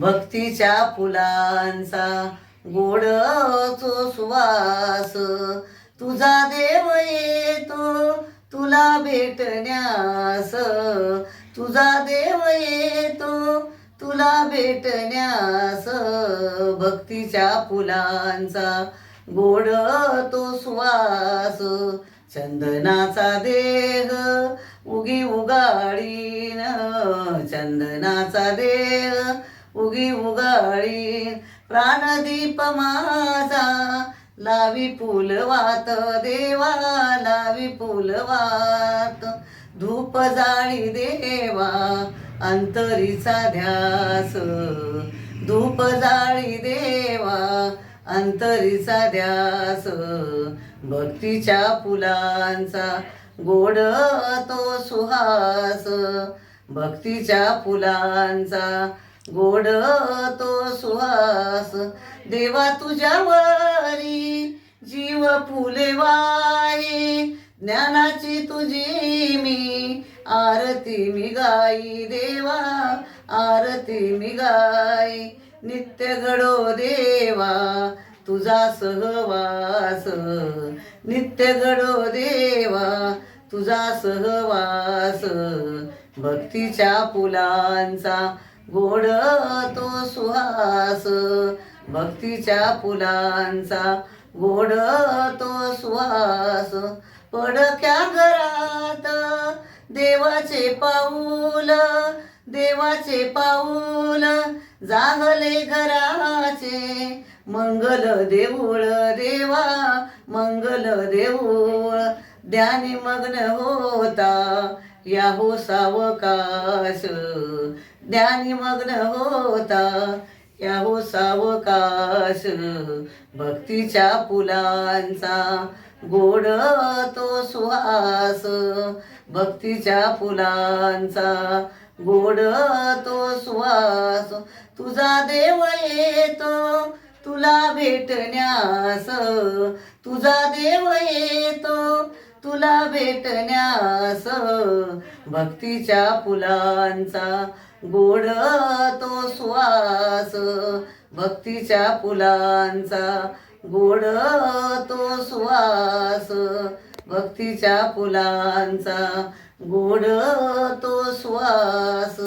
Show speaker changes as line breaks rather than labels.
भक्तीच्या फुलांचा गोड तो सुवास. तुझा देव येतो तुला भेटण्यास. तुझा देव येतो तुला भेटण्यास. भक्तीच्या फुलांचा गोड तो सुवास. चंदनाचा देह उगी उगाडीन. चंदनाचा देह उगी उगाळीन प्राणदीप माझा. लावी फुलवात देवा लावी फुलवात धूप जाळी देवा अंतरीचा ध्यास. धूप जाळी देवा अंतरीचा ध्यास. भक्तीच्या फुलांचा गोड तो सुहास. भक्तीच्या फुलांचा गोड तो सुहास देवा तुझ्यावरी जीव फुले वाई ज्ञानाची तुझी मी आरती मी गाई देवा आरती मी गाई. नित्य घडो देवा तुझा सहवास. नित्य घडो देवा तुझा सहवास. भक्तीच्या फुलांचा गोड तो सुहास भक्तीच्या फुलांचा. गोड तो सुहास पडक्या घरात देवाचे पाऊल देवाचे पाऊल जागले घराचे. मंगल देऊळ देवा मंगल देऊळ ध्यानी मग्न होता या हो सावकाश. ध्यानी मग्न होता. या हो सावकाश. भक्तीच्या फुलांचा गोड तो सुहास. भक्तीच्या फुलांचा गोड तो सुहास. तुझा देव येतो तुला भेटण्यास. तुझा देव येतो तुला भेटण्यास भक्तीच्या फुलांचा गोड तो सुवास भक्तीच्या फुलांचा गोड तो सुवास भक्तीच्या फुलांचा गोड तो सुवास.